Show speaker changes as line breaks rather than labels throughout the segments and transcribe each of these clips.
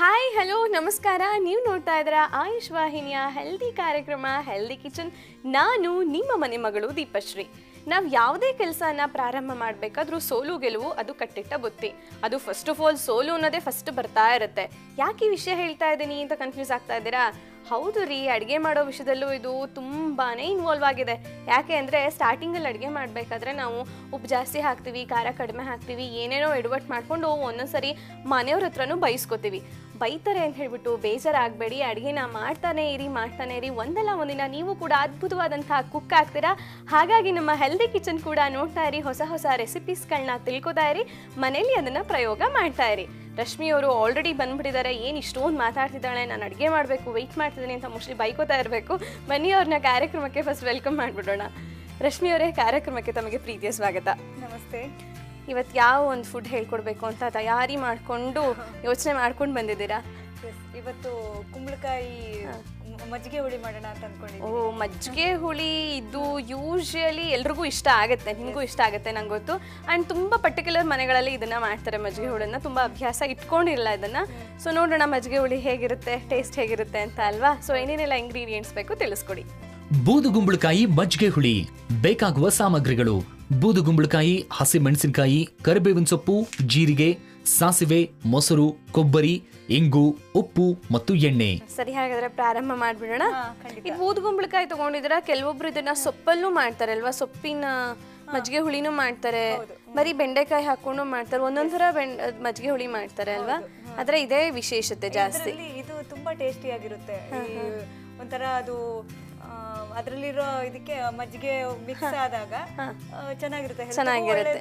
Hi hello ನಮಸ್ಕಾರ. ನೀವು ನೋಡ್ತಾ ಇದ್ದೀರಾ ಆಯುಷ್ ವಾಹಿನಿಯ ಹೆಲ್ದಿ ಕಾರ್ಯಕ್ರಮ ಹೆಲ್ದಿ ಕಿಚನ್ ನಾನು ನಿಮ್ಮ ಮನೆ ಮಗಳು ದೀಪಶ್ರೀ. ನಾವು ಯಾವುದೇ ಕೆಲಸನ ಪ್ರಾರಂಭ ಮಾಡಬೇಕಾದ್ರೂ ಸೋಲು, ಗೆಲುವು ಅದು ಕಟ್ಟಿಟ್ಟ ಬುತ್ತಿ. ಅದು ಫಸ್ಟ್ ಆಫ್ ಆಲ್ ಸೋಲು ಅನ್ನೋದೇ ಫಸ್ಟ್ ಬರ್ತಾ ಇರುತ್ತೆ. ಯಾಕೆ ಈ ವಿಷಯ ಹೇಳ್ತಾ ಇದ್ದೀನಿ ಅಂತ ಕನ್ಫ್ಯೂಸ್ ಆಗ್ತಾ ಇದ್ದೀರಾ? ಹೌದು ರೀ, ಅಡುಗೆ ಮಾಡೋ ವಿಷಯದಲ್ಲೂ ಇದು ತುಂಬಾ ಇನ್ವಾಲ್ವ್ ಆಗಿದೆ. ಯಾಕೆ ಅಂದರೆ ಸ್ಟಾರ್ಟಿಂಗಲ್ಲಿ ಅಡುಗೆ ಮಾಡಬೇಕಾದ್ರೆ ನಾವು ಉಪ್ಪು ಜಾಸ್ತಿ ಹಾಕ್ತೀವಿ, ಖಾರ ಕಡಿಮೆ ಹಾಕ್ತೀವಿ, ಏನೇನೋ ಎಡವಟ್ ಮಾಡಿಕೊಂಡು ಒಂದೊಂದ್ಸರಿ ಮನೆಯವ್ರ ಹತ್ರನೂ ಬೈಸ್ಕೊತೀವಿ. ಬೈತಾರೆ ಅಂತ ಹೇಳ್ಬಿಟ್ಟು ಬೇಜಾರಾಗಬೇಡಿ, ಅಡುಗೆನ ಮಾಡ್ತಾನೆ ಇರಿ ಮಾಡ್ತಾನೆ ಇರಿ. ಒಂದಲ್ಲ ಒಂದಿನ ನೀವು ಕೂಡ ಅದ್ಭುತವಾದಂತಹ ಕುಕ್ ಆಗ್ತೀರಾ? ಹಾಗಾಗಿ ನಮ್ಮ ಹೆಲ್ದಿ ಕಿಚನ್ ಕೂಡ ನೋಡ್ತಾ ಇರಿ, ಹೊಸ ಹೊಸ ರೆಸಿಪೀಸ್ಗಳನ್ನ ತಿಳ್ಕೊತಾ ಇರಿ, ಮನೇಲಿ ಅದನ್ನು ಪ್ರಯೋಗ ಮಾಡ್ತಾ ಇರಿ. ರಶ್ಮಿ ಅವರು ಆಲ್ರೆಡಿ ಬಂದ್ಬಿಟ್ಟಿದ್ದಾರೆ ಏನು ಇಷ್ಟೊಂದು ಮಾತಾಡ್ತಿದ್ದಾಳೆ ನಾನು ಅಡುಗೆ ಮಾಡಬೇಕು ವೆಯ್ಟ್ ಮಾಡ್ತಿದ್ದೀನಿ ಅಂತ ಮೋಸ್ಟ್ಲಿ ಬೈಕೋತಾ ಇರಬೇಕು. ಬನ್ನಿ ಅವ್ರನ್ನ ಕಾರ್ಯಕ್ರಮಕ್ಕೆ ಫಸ್ಟ್ ವೆಲ್ಕಮ್ ಮಾಡಿಬಿಡೋಣ. ರಶ್ಮಿ ಅವರೇ ಕಾರ್ಯಕ್ರಮಕ್ಕೆ ತಮಗೆ ಪ್ರೀತಿಯ ಸ್ವಾಗತ.
ನಮಸ್ತೆ.
ಇವತ್ತು ಯಾವ ಒಂದು ಫುಡ್ ಹೇಳ್ಕೊಡ್ಬೇಕು ಅಂತ ತಯಾರಿ ಮಾಡಿಕೊಂಡು ಯೋಚನೆ ಮಾಡ್ಕೊಂಡು ಬಂದಿದ್ದೀರಾ?
ಎಸ್ ಇವತ್ತು ಕುಂಬಳಕಾಯಿ ಮಜ್ಜಿಗೆ ಹುಳಿ ಮಾಡೋಣ ಅಂತ ಅನ್ಕೊಂಡಿದ್ದೀನಿ
ಓ ಮಜ್ಜಿಗೆ ಹುಳಿ ಇದು ಯೂಶಲಿ ಎಲ್ರಿಗೂ ಇಷ್ಟ ಆಗುತ್ತೆ ನಿಮಗೂ ಇಷ್ಟ ಆಗುತ್ತೆ ನಂಗೆ ಗೊತ್ತು. ಆ್ಯಂಡ್ ತುಂಬ ಪರ್ಟಿಕ್ಯುಲರ್ ಮನೆಗಳಲ್ಲಿ ಇದನ್ನ ಮಾಡ್ತಾರೆ ಮಜ್ಜಿಗೆ ಹುಳನ್ನ ತುಂಬ ಅಭ್ಯಾಸ ಇಟ್ಕೊಂಡಿರಲ್ಲ ಇದನ್ನ. ಸೊ ನೋಡೋಣ ಮಜ್ಜಿಗೆ ಹುಳಿ ಹೇಗಿರುತ್ತೆ ಟೇಸ್ಟ್ ಹೇಗಿರುತ್ತೆ ಅಂತ ಅಲ್ವಾ? ಸೊ ಏನೇನೆಲ್ಲ ಇಂಗ್ರೀಡಿಯೆಂಟ್ಸ್ ಬೇಕು ತಿಳಿಸ್ಕೊಡಿ.
ಬೂದುಗುಂಬಳಕಾಯಿ ಮಜ್ಜಿಗೆ ಹುಳಿ. ಬೇಕಾಗುವ ಸಾಮಗ್ರಿಗಳು. ಬೂದುಗುಂಬಳಕಾಯಿ ಹಸಿಮೆಣಸಿನಕಾಯಿ ಕರಿಬೇವಿನ ಸೊಪ್ಪು ಜೀರಿಗೆ ಸಾಸಿವೆ ಮೊಸರು ಕೊಬ್ಬರಿ ಇಂಗು ಉಪ್ಪು ಮತ್ತು ಎಣ್ಣೆ.
ಸರಿ ಹಾಗಾದ್ರೆ ಪ್ರಾರಂಭ ಮಾಡ್ಬಿಡೋಣ.
ಹಾ, ಖಂಡಿತ.
ಈ ಬೂದ್ಗುಂಬಳಕಾಯಿ ತಗೊಂಡಿದ್ರ ಕೆಲವೊಬ್ರು ಇದನ್ನ ಸೊಪ್ಪಲ್ಲೂ ಮಾಡ್ತಾರೆ ಅಲ್ವಾ? ಸೊಪ್ಪಿನ ಮಜ್ಜಿಗೆ ಹುಳಿನೂ ಮಾಡ್ತಾರೆ. ಬರೀ ಬೆಂಡೆಕಾಯಿ ಹಾಕೊಂಡು ಮಾಡ್ತಾರೆ. ಒಂದೊಂದ್ ಥರ ಬೆಂಡ್ ಮಜ್ಜಿಗೆ ಹುಳಿ ಮಾಡ್ತಾರೆ ಅಲ್ವಾ? ಆದ್ರೆ ಇದೇ ವಿಶೇಷತೆ ಜಾಸ್ತಿ.
ಇದು ತುಂಬಾ ಟೇಸ್ಟಿ ಆಗಿರುತ್ತೆ ಈ ಒಂಥರ ಅದು ಅದ್ರಲ್ಲಿರೋ ಇದಕ್ಕೆ ಮಜ್ಜಿಗೆ ಮಿಕ್ಸ್ ಆದಾಗ ಚೆನ್ನಾಗಿರುತ್ತೆ.
ಚೆನ್ನಾಗಿರುತ್ತೆ.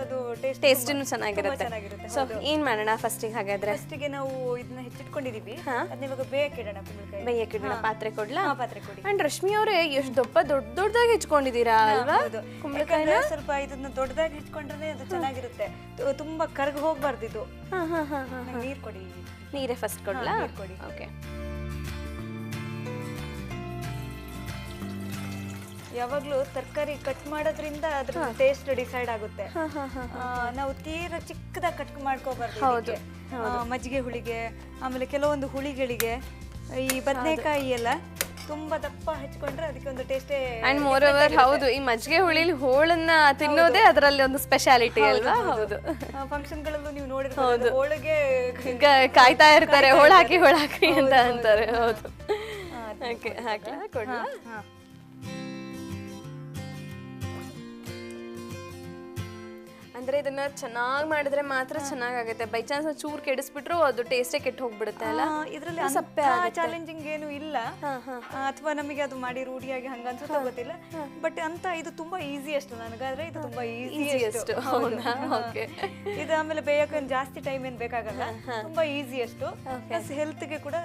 ಅದು ಟೇಸ್ಟ್
ಟೇಸ್ಟಿನೂ ಚೆನ್ನಾಗಿರುತ್ತೆ. ಸೊ ಏನ್ ಮಾಡೋಣ ಫಸ್ಟಿಗೆ ಹಾಗಾದ್ರೆ?
ಫಸ್ಟಿಗೆ ನಾವು ಇದನ್ನ ಹೆಚ್ಚಿಟ್ಕೊಂಡಿದೀವಿ. ಅದನ್ನ ಇವಾಗ ಬೇಯಕ್ಕಿಡೋಣ ಕುಂಬಳಕಾಯಿ.
ಇಡೋಣ ಪಾತ್ರೆ ಕೊಡ್ಲಾ?
ಪಾತ್ರೆ ಕೊಡಿ.
ಅಂಡ್ ರಶ್ಮಿ ಅವರೇ ಎಷ್ಟು ದೊಡ್ಡ ದೊಡ್ಡ ದೊಡ್ಡದಾಗಿ ಹೆಚ್ಕೊಂಡಿದೀರಾ ಅಲ್ವಾ?
ಕುಂಬಳಕಾಯಿ
ಕುಂಬಳಕಾಯಿನ?
ಸ್ವಲ್ಪ ಇದನ್ನ ದೊಡ್ಡದಾಗಿ ಹೆಚ್ಕೊಂಡ್ರೆ ಅದು ಚೆನ್ನಾಗಿರುತ್ತೆ. ತುಂಬಾ ಕರ್ಗ್ ಹೋಗ್ಬಾರ್ದು ಇದು
ಹಾ ಹಾ ಹಾ ಹಾ.
ನೀರ್ ಕೊಡಿ.
ನೀರೇ ಫಸ್ಟ್ ಕೊಡ್ಲಾ?
ಕೊಡಿ.
ಓಕೆ
ಯಾವಾಗ್ಲೂ ತರಕಾರಿ ಕಟ್ ಮಾಡೋದ್ರಿಂದ ಅದ್ರ ಟೇಸ್ಟ್ ಡಿಸೈಡ್ ಆಗುತ್ತೆ. ನಾವು ತೀರ ಚಿಕ್ಕದಾಗಿ ಕಟ್ ಮಾಡ್ಕೋಬಾರ್ದು
ಹೌದು,
ಮಜ್ಜಿಗೆ ಹುಳಿಗೆ ಆಮೇಲೆ ಕೆಲವೊಂದು ಹುಳಿಗಳಿಗೆ ಈ ಬದನೆಕಾಯಿ ಎಲ್ಲ ತುಂಬಾ ದಪ್ಪ ಹಚ್ಕೊಂಡ್ರೆ ಅದಕ್ಕೆ ಒಂದು ಟೇಸ್ಟೇ
ಅಂಡ್ ಮೋರ್ ಓವರ್ ಹೌದು ಈ ಮಜ್ಜಿಗೆ ಹುಳಿಲಿ ಹೋಳನ್ನ ತಿನ್ನೋದೇ ಅದರಲ್ಲಿ ಒಂದು ಸ್ಪೆಷಾಲಿಟಿ ಅಲ್ವಾ? ಹೌದು.
ಫಂಕ್ಷನ್ಗಳಲ್ಲೂ ನೀವು ನೋಡಿರ್ಬೋದು ಹೋಳಿಗೆ
ಕಾಯ್ತಾ ಇರ್ತಾರೆ ಹೋಳ ಹಾಕಿ ಹೋಳ ಹಾಕಿ ಅಂತ ಅಂತಾರೆ ಹೌದು. ಓಕೆ ಹಾಕ್ಲಾ? ಕೊಡ್ಲಾ? ಅಂದ್ರೆ ಇದನ್ನ ಚೆನ್ನಾಗಿ ಮಾಡಿದ್ರೆ ಮಾತ್ರ ಚೆನ್ನಾಗಾಗುತ್ತೆ. ಬೈ ಚಾನ್ಸ್ ಚೂರ್ ಕೆಡಿಸ್ಬಿಟ್ರು ಅದು ಟೇಸ್ಟೇ ಕೆಟ್ಟು ಹೋಗ್ಬಿಡುತ್ತೆ ಅಲ್ಲ?
ಇದ್ರಲ್ಲಿ
ಸಪ್ಪೆ
ಚಾಲೆಂಜಿಂಗ್ ಏನು ಇಲ್ಲ. ಅಥವಾ ನಮಗೆ ಅದು ಮಾಡಿ ರೂಢಿಯಾಗಿ ಹಂಗ ಅನ್ಸುತ್ತೋ ಗೊತ್ತಿಲ್ಲ. ಬಟ್ ಅಂತ ಇದು ತುಂಬಾ ಈಸಿ ಅಷ್ಟು ನನಗಾದ್ರೆ ಇದು ತುಂಬಾ ಈಸಿ
ಅಷ್ಟು. ಹೌದಾ? Okay.
ಇದು ಆಮೇಲೆ ಬೇಯಕ್ಕೆ ಜಾಸ್ತಿ ಟೈಮ್ ಏನ್ ಬೇಕಾಗಲ್ಲ. ತುಂಬಾ ಈಸಿ ಅಷ್ಟು. ಪ್ಲಸ್ ಹೆಲ್ತ್ಗೆ ಕೂಡ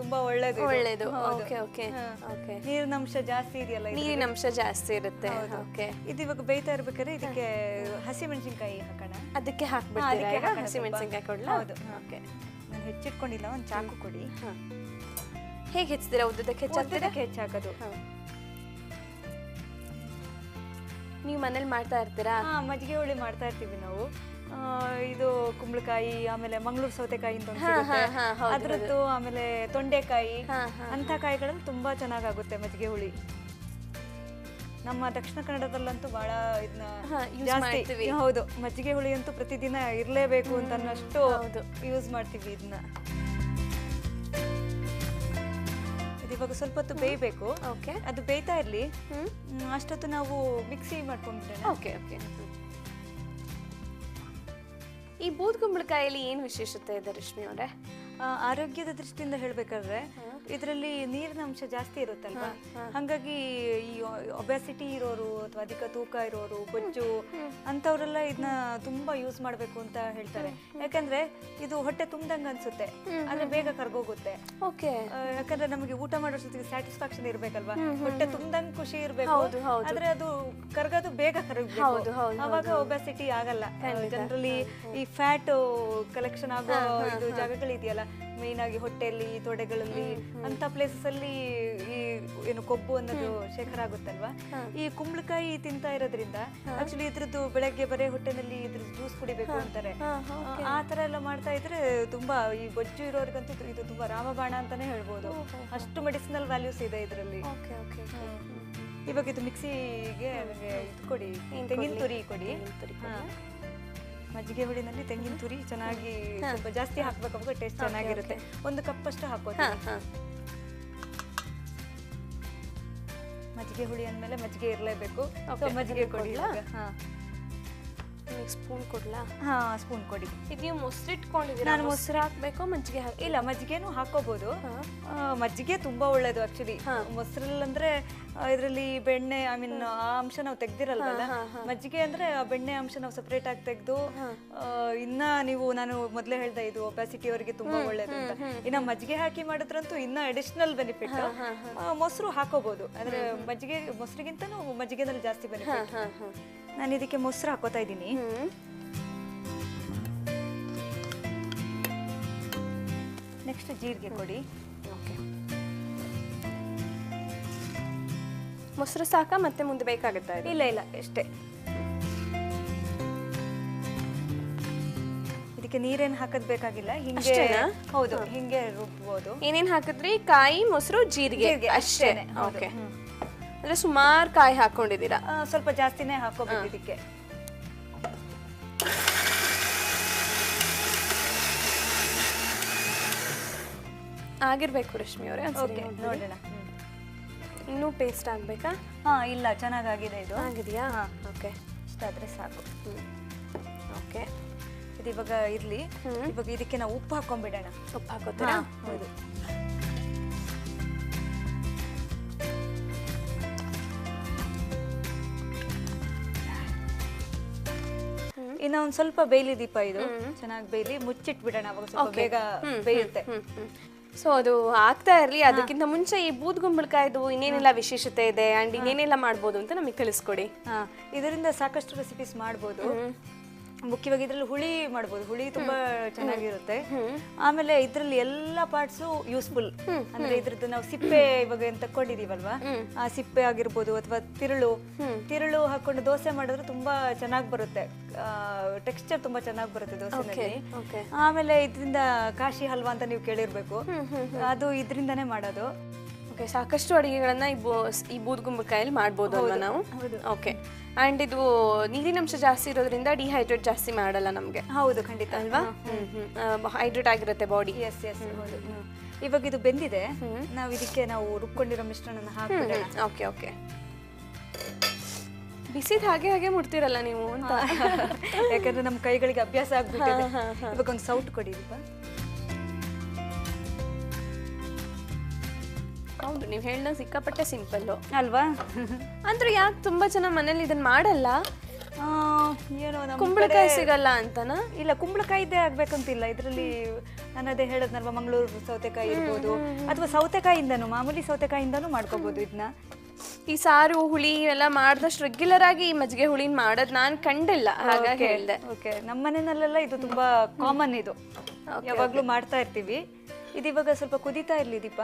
ತುಂಬಾ ಒಳ್ಳೇದು
ಒಳ್ಳೇದು. Okay okay. ಓಕೆ.
ನೀರಿನ ಅಂಶ ಜಾಸ್ತಿ ಇದೆಯಲ್ಲ ಇದು.
ನೀರಿನ ಅಂಶ ಜಾಸ್ತಿ ಇರುತ್ತೆ. ಓಕೆ.
ಇದು ಇವಾಗ ಬೇಯ್ತಾ ಇರ್ಬೇಕಾದ್ರೆ ಇದಕ್ಕೆ ಹಸಿ ಮೆಣಸಿನ್ಕಾಯಿ ಹಾಕೋಣ.
ಅದಕ್ಕೆ ಹಾಕ್ಬಿಡ್ತೀರಾ ಹಸಿ. ಕೊಡ್ಲಾ?
ಹೌದು.
ಓಕೆ.
ನಾನು ಹೆಚ್ಚಿಟ್ಕೊಂಡಿಲ್ಲ ಒಂದು ಚಾಕು ಕೊಡಿ.
ಹೇಗೆ ಹೆಚ್ಚಿದ್ದೀರಾ ಉದ್ದಕ್ಕೆ
ಉದ್ದಕ್ಕೆ ಹೆಚ್ಚಾಕೋದು
ನೀವು ಮನೇಲಿ ಮಾಡ್ತಾ ಇರ್ತೀರಾ?
ಮಜ್ಜಿಗೆ ಹುಳಿ ಮಾಡ್ತಾ ಇರ್ತೀವಿ ನಾವು. ಇದು ಕುಂಬಳಕಾಯಿ ಆಮೇಲೆ ಮಂಗಳೂರು ಸೌತೆಕಾಯಿ ಅಂತ. ಅದ್ರದ್ದು ಆಮೇಲೆ ತೊಂಡೆಕಾಯಿ ಅಂತ ಕಾಯಿಗಳಲ್ಲಿ ತುಂಬಾ ಚೆನ್ನಾಗಾಗುತ್ತೆ ಮಜ್ಜಿಗೆ ಹುಳಿ. ನಮ್ಮ ದಕ್ಷಿಣ ಕನ್ನಡದಲ್ಲಂತೂ ಬಹಳ ಇದನ್ನ. ಹೌದು ಮಜ್ಜಿಗೆ ಹುಳಿ ಅಂತೂ ಪ್ರತಿದಿನ ಇರಲೇಬೇಕು ಅಂತ ಅನ್ನೋಷ್ಟು. ಯೂಸ್ ಮಾಡ್ತೀವಿ ಇದನ್ನ ಇದು ಇವಾಗ ಸ್ವಲ್ಪ ಹೊತ್ತು ಬೇಯಬೇಕು.
ಓಕೆ
ಅದು ಬೇಯ್ತಾ ಇರಲಿ. ಅಷ್ಟೊತ್ತು ನಾವು ಮಿಕ್ಸಿ ಮಾಡ್ಕೊಂಡ್ಬಿಡೋಣ.
ಓಕೆ ಓಕೆ ಈ ಬೂದ್ ಕುಂಬಳಕಾಯಲ್ಲಿ ಏನು ವಿಶೇಷತೆ ಇದೆ ರಶ್ಮಿ ಅವರೇ?
ಆರೋಗ್ಯದ ದೃಷ್ಟಿಯಿಂದ ಹೇಳ್ಬೇಕಾದ್ರೆ ಇದರಲ್ಲಿ ನೀರಿನ ಅಂಶ ಜಾಸ್ತಿ ಇರುತ್ತಲ್ವಾ? ಹಾಗಾಗಿ ಈ ಒಬೆಸಿಟಿ ಇರೋರು ಅಥವಾ ಅಧಿಕ ತೂಕ ಇರೋರು ಬೊಜ್ಜು ಅಂತವರೆಲ್ಲ ಇದನ್ನ ತುಂಬಾ ಯೂಸ್ ಮಾಡ್ಬೇಕು ಅಂತ ಹೇಳ್ತಾರೆ. ಯಾಕಂದ್ರೆ ಇದು ಹೊಟ್ಟೆ ತುಂಬ್ದಂಗ ಅನ್ಸುತ್ತೆ. ಆದ್ರೆ ಬೇಗ ಕರ್ಗೋಗುತ್ತೆ. ಯಾಕಂದ್ರೆ ನಮಗೆ ಊಟ ಮಾಡೋ ಜೊತೆಗೆ ಸ್ಯಾಟಿಸ್ಫ್ಯಾಕ್ಷನ್ ಇರ್ಬೇಕಲ್ವಾ? ಹೊಟ್ಟೆ ತುಂಬ್ದಂಗ್ ಖುಷಿ ಇರ್ಬೇಕು. ಆದ್ರೆ ಅದು ಕರ್ಗೋದು ಬೇಗ ಕರಗಬೇಕು. ಅವಾಗ ಒಬೆಸಿಟಿ ಆಗಲ್ಲ. ಜನರಲಿ ಈ ಫ್ಯಾಟ್ ಕಲೆಕ್ಷನ್ ಆಗೋ ಇದು ಜಾಗಗಳಿದೆಯಲ್ಲ ಮೇನ್ ಆಗಿ ಹೊಟ್ಟೆಯಲ್ಲಿ ತೊಡೆಗಳಲ್ಲಿ ಅಂತ ಪ್ಲೇಸಸ್ ಅಲ್ಲಿ ಈ ಏನು ಕೊಬ್ಬು ಅನ್ನೋದು ಶೇಖರ ಆಗುತ್ತಲ್ವಾ? ಈ ಕುಂಬಳಕಾಯಿ ತಿಂತಾ ಇರೋದ್ರಿಂದ ಆಕ್ಚುಲಿ ಇದ್ರದ್ದು ಬೆಳಗ್ಗೆ ಬರೇ ಹೊಟ್ಟೆನಲ್ಲಿ ಇದ್ರ ಜ್ಯೂಸ್ ಕುಡಿಬೇಕು ಅಂತಾರೆ. ಆ ತರ ಎಲ್ಲ ಮಾಡ್ತಾ ಇದ್ರೆ ತುಂಬಾ ಈ ಬೊಜ್ಜು ಇರೋರ್ಗಂತೂ ಇದು- ತುಂಬಾ ರಾಮಬಾಣ ಅಂತಾನೆ ಹೇಳ್ಬೋದು. ಅಷ್ಟು ಮೆಡಿಸಿನಲ್ ವ್ಯಾಲ್ಯೂಸ್ ಇದೆ ಇದರಲ್ಲಿ. ಇವಾಗ ಇದು ಮಿಕ್ಸಿಗೆ ಕೊಡಿ ತೆಂಗಿನ ತುರಿ ಕೊಡಿ. ಮಜ್ಜಿಗೆ ಹುಳಿನಲ್ಲಿ ತೆಂಗಿನ ತುರಿ ಚೆನ್ನಾಗಿ ಸ್ವಲ್ಪ ಜಾಸ್ತಿ ಹಾಕ್ಬೇಕು ಅವಾಗ ಟೇಸ್ಟ್ ಚೆನ್ನಾಗಿರುತ್ತೆ. ಒಂದು ಕಪ್ ಅಷ್ಟು ಹಾಕೋದು
ಹಾಂ ಹಾಂ.
ಮಜ್ಜಿಗೆ ಹುಳಿ ಅಂದ್ಮೇಲೆ ಮಜ್ಜಿಗೆ ಇರಲೇಬೇಕು. ಮಜ್ಜಿಗೆ ಕೊಡಿ ಹಾ.
ಸ್ಪೂನ್ ಕೊಡ್ಲಾ?
ಹಾ ಸ್ಪೂನ್ ಕೊಡಿ.
ಇದು ನೀವು ಮೊಸರು ಇಟ್ಕೊಂಡಿದ್ದೀರಾ?
ನಾನು
ಮೊಸರು ಹಾಕ್ಬೇಕು ಮಜ್ಜಿಗೆ ಹಾಕಿ
ಇಲ್ಲ ಮಜ್ಜಿಗೆನೂ ಹಾಕೋಬಹುದು ಮಜ್ಜಿಗೆ ತುಂಬಾ ಒಳ್ಳೇದು ಆಕ್ಚುಲಿ ಮೊಸರಲ್ಲಿ ಅಂದ್ರೆ ಇದರಲ್ಲಿ ಬೆಣ್ಣೆ ಐ ಮೀನ್ ಆ ಅಂಶ ನಾವು ತೆಗ್ದಿರಲ್ವಲ್ಲ? ಮಜ್ಜಿಗೆ ಅಂದ್ರೆ ಆ ಬೆಣ್ಣೆ ಅಂಶ ನಾವು ಸಪರೇಟ್ ಆಗಿ ತೆಗೆದು ಇನ್ನ ನೀವು ನಾನು ಮೊದಲೇ ಹೇಳ್ದೆ ಇದು ಒಪಾಸಿಟಿ ಅವರಿಗೆ ತುಂಬಾ ಒಳ್ಳೇದು ಅಂತ. ಇನ್ನ ಮಜ್ಜಿಗೆ ಹಾಕಿ ಮಾಡಿದ್ರಂತೂ ಇನ್ನ ಅಡಿಷನಲ್ ಬೆನಿಫಿಟ್ ಮೊಸರು ಹಾಕೋಬಹುದು ಅಂದ್ರೆ ಮಜ್ಜಿಗೆ ಮೊಸರಿಗಿಂತನೂ ಮಜ್ಜಿಗೆನಲ್ಲಿ ಜಾಸ್ತಿ ಬೆನಿಫಿಟ್ ನಾನು ಇದಕ್ಕೆ ಮೊಸರು ಹಾಕೋತಾ ಇದ್ದೀನಿ. ನೆಕ್ಸ್ಟ್ ಜೀರಿಗೆ ಕೊಡಿ.
ಓಕೆ. ಮೊಸರು ಸಾಕ ಮತ್ತೆ ಮುಂದೆ ಬೇಕಾಗುತ್ತಾ
ಇಲ್ಲ ಇಲ್ಲ ಎಷ್ಟೇ. ಇದಕ್ಕೆ ನೀರೇನು ಹಾಕದ್ ಬೇಕಾಗಿಲ್ಲ ಹಿಂಗೆ ಹೌದು ಹಿಂಗೆ ರುಬ್ಬೋದು.
ಏನೇನ್ ಹಾಕಿದ್ರಿ? ಕಾಯಿ ಮೊಸರು ಜೀರಿಗೆ. ಅಷ್ಟೇ. ಓಕೆ. ಅಂದ್ರೆ ಸುಮಾರು ಕಾಯಿ ಹಾಕೊಂಡಿದ್ದೀರಾ?
ಆ, ಸ್ವಲ್ಪ ಜಾಸ್ತಿನೇ ಹಾಕೋಬೇಕು ಇದಕ್ಕೆ.
ಆಗಿರ್ಬೇಕು ರಶ್ಮಿ ಅವರೇ
ಓಕೆ ನೋಡೋಣ. ಹ್ಮ್.
ಇನ್ನೂ ಪೇಸ್ಟ್ ಆಗ್ಬೇಕಾ?
ಹಾ ಇಲ್ಲ ಚೆನ್ನಾಗಾಗಿದೆ ಇದು.
ಆಗಿದೆಯಾ? ಓಕೆ
ಇಷ್ಟಾದ್ರೆ ಸಾಕು.
ಓಕೆ
ಇದು ಇವಾಗ ಇರ್ಲಿ. ಇವಾಗ ಇದಕ್ಕೆ ನಾವು ಉಪ್ಪು ಹಾಕೊಂಡ್ಬಿಡೋಣ.
ಉಪ್ಪು ಹಾಕೋತೀರಾ?
ಹೌದು. ಇನ್ನ ಒಂದ್ ಸ್ವಲ್ಪ ಬೇಯಿ ದೀಪ ಇದು. ಚೆನ್ನಾಗಿ ಬೇಯ್ಲಿ. ಮುಚ್ಚಿಟ್ಬಿಡೋಣ ಅವಾಗ ಸ್ವಲ್ಪ ಬೇಗ ಬೇಯುತ್ತೆ.
ಸೊ ಅದು ಆಗ್ತಾ ಇರ್ಲಿ. ಅದಕ್ಕಿಂತ ಮುಂಚೆ ಈ ಬೂದ್ ಗುಂಬಳಕಾಯ್ದು ಇನ್ನೇನೆಲ್ಲ ವಿಶೇಷತೆ ಇದೆ? ಅಂಡ್ ಇನ್ನೇನೆಲ್ಲ ಮಾಡ್ಬೋದು ಅಂತ ನಮಗೆ ತಿಳಿಸ್ಕೊಡಿ.
ಇದರಿಂದ ಸಾಕಷ್ಟು ರೆಸಿಪೀಸ್ ಮಾಡ್ಬೋದು. ಮುಖ್ಯವಾಗಿ ಇದ್ರಲ್ಲಿ ಹುಳಿ ಮಾಡ್ಬೋದು. ಹುಳಿ ತುಂಬಾ ಚೆನ್ನಾಗಿರುತ್ತೆ. ಆಮೇಲೆ ಇದ್ರಲ್ಲಿ ಎಲ್ಲಾ ಪಾರ್ಟ್ಸು ಯೂಸ್ಫುಲ್ ಅಂದ್ರೆ ಇದ್ರದ್ದು ನಾವು ಸಿಪ್ಪೆ ಇವಾಗ ಏನ್ ತಕೊಂಡಿದೀವಲ್ವಾ ಆ ಸಿಪ್ಪೆ ಆಗಿರ್ಬೋದು ಅಥವಾ ತಿರುಳು. ತಿರುಳು ಹಾಕೊಂಡು ದೋಸೆ ಮಾಡಿದ್ರೆ ತುಂಬಾ ಚೆನ್ನಾಗಿ ಬರುತ್ತೆ. ಟೆಕ್ಸ್ಚರ್ ತುಂಬಾ ಚೆನ್ನಾಗಿ ಬರುತ್ತೆ ದೋಸೆನಲ್ಲಿ. ಆಮೇಲೆ ಇದರಿಂದ ಕಾಶಿ ಹಲ್ವಾ ಅಂತ ನೀವು ಕೇಳಿರ್ಬೇಕು. ಅದು ಇದರಿಂದಾನೇ ಮಾಡೋದು.
ಓಕೆ ಸಾಕಷ್ಟು ಅಡಿಗೆಗಳನ್ನ ಈ ಬೋ ಈ ಬೂದ್ಗುಂಬಳಕಾಯಲ್ಲಿ ಮಾಡ್ಬೋದು ಅಲ್ವಾ ನಾವು? ಓಕೆ ಅಂಡ್ ಇದು ನೀರಿನಂಶ ಜಾಸ್ತಿ ಇರೋದ್ರಿಂದ ಡಿಹೈಡ್ರೇಟ್ ಜಾಸ್ತಿ ಮಾಡಲ್ಲ ನಮಗೆ.
ಹೌದು ಖಂಡಿತ.
ಅಲ್ವಾ? ಹೈಡ್ರೇಟ್ ಆಗಿರುತ್ತೆ ಬಾಡಿ
ಎಸ್ ಎಸ್ ಹೌದು. ಇವಾಗ ಇದು ಬೆಂದಿದೆ. ನಾವು ಇದಕ್ಕೆ ನಾವು ರುಬ್ಕೊಂಡಿರೋ ಮಿಶ್ರಣನ ಹಾಕಿ
ಓಕೆ ಓಕೆ ಬಿಸಿದ ಹಾಗೆ ಹಾಗೆ ಮುಡ್ತಿರಲ್ಲ ನೀವು ಅಂತ.
ಯಾಕಂದ್ರೆ ನಮ್ಮ ಕೈಗಳಿಗೆ ಅಭ್ಯಾಸ ಆಗ್ಬಿಟ್ಟಿದೆ. ಇವಾಗ ಒಂದು ಸೌಟ್ ಕೊಡಿ
ಹೌದು ನೀವು ಹೇಳಿದಂಗೆ ಸಿಕ್ಕಾಪಟ್ಟೆ ಸಿಂಪಲ್ಲು
ಅಲ್ವಾ?
ಅಂದ್ರೆ ಯಾಕೆ ತುಂಬಾ ಜನ ಮನೇಲಿ ಇದನ್ನ ಮಾಡಲ್ಲ?
ಆ, ಏನೋ ನಮ್ಮ
ಕುಂಬಳಕಾಯಿ ಸಿಗಲ್ಲ ಅಂತನಾ?
ಇಲ್ಲ ಕುಂಬಳಕಾಯಿದ್ದೇ ಆಗ್ಬೇಕಂತಿಲ್ಲ. ಇದರಲ್ಲಿ ನಾನು ಅದೇ ಹೇಳದ್ನಲ್ವಾ ಮಂಗಳೂರು ಸೌತೆಕಾಯಿ ಇರ್ಬೋದು. ಅಥವಾ ಸೌತೆಕಾಯಿಂದನು ಮಾಮೂಲಿ ಸೌತೆಕಾಯಿಂದನು ಮಾಡ್ಕೋಬಹುದು ಇದನ್ನ
ಈ ಸಾರು ಹುಳಿ ಎಲ್ಲ ಮಾಡ್ದಷ್ಟು ರೆಗ್ಯುಲರ್ ಆಗಿ ಈ ಮಜ್ಜಿಗೆ ಹುಳಿನ ಮಾಡೋದ್ ನಾನ್ ಕಂಡಿಲ್ಲ ಹಾಗಾಗಿ ಹೇಳ್ದೆ.
ಓಕೆ. ನಮ್ಮ ಮನೆಯಲ್ಲೆಲ್ಲ ಇದು ತುಂಬಾ ಕಾಮನ್ ಇದು. ಯಾವಾಗ್ಲೂ ಮಾಡ್ತಾ ಇರ್ತೀವಿ. ಇದು ಇವಾಗ ಸ್ವಲ್ಪ ಕುದಿತಾ ಇರ್ಲಿ ದೀಪ